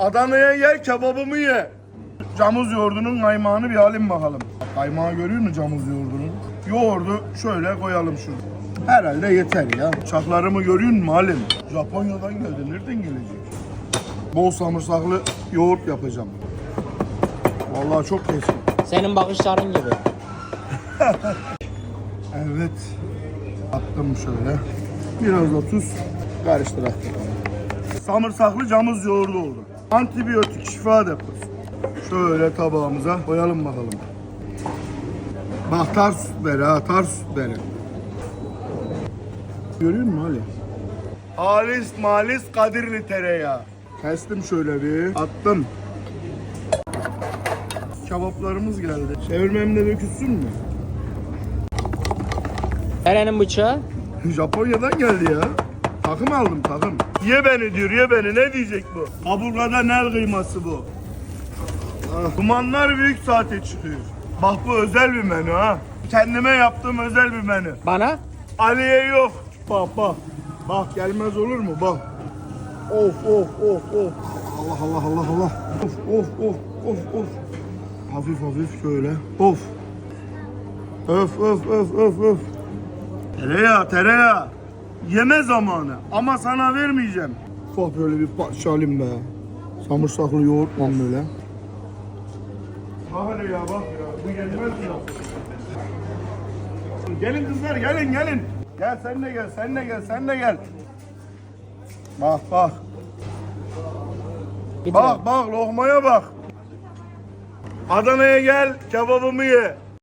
Adana'ya gel kebabımı ye. Camuz yoğurdunun kaymağını bir alayım bakalım. Kaymağı görüyor musun camuz yoğurdunun? Yoğurdu şöyle koyalım şurada. Herhalde yeter ya. Uçaklarımı görüyor musun Halim? Japonya'dan geldi. Nereden gelecek? Bol samırsaklı yoğurt yapacağım. Vallahi çok eski. Senin bakışların gibi. Evet. Attım şöyle. Biraz da tuz. Karıştırak. Samırsaklı camuz yoğurdu oldu. Antibiyotik şifa deposu. Şöyle tabağımıza koyalım bakalım. Bak tar sütleri ha tar sütleri. Görüyor musun Ali? Halis malis kadirli tereyağı. Kestim şöyle bir. Attım. Kebaplarımız geldi. Çevirmemle dökülsün mü? Eren'in bıçağı. Japonya'dan geldi ya. Takım aldım takım. Ye beni diyor ye beni ne diyecek bu? Kaburgada nel kıyması bu. Dumanlar büyük saate çıkıyor. Bak bu özel bir menü ha. Kendime yaptığım özel bir menü. Bana. Aliye yok. Bak bak. Bak gelmez olur mu bak. Of of of of. Allah Allah Allah Allah. Of of of of of. Hafif hafif şöyle. Of. Öf öf öf öf öf. Tereyağı tereyağı. Yeme zamanı ama sana vermeyeceğim. Bak böyle bir parça alayım be. Samırsaklı yoğurt var böyle. Bak hele ya bak ya. Bu gelmez ya. Gelin kızlar gelin gelin. Gel sen de gel sen de gel sen de gel. Bak bak. Bak bak lokmaya bak. Adana'ya gel kebabımı ye.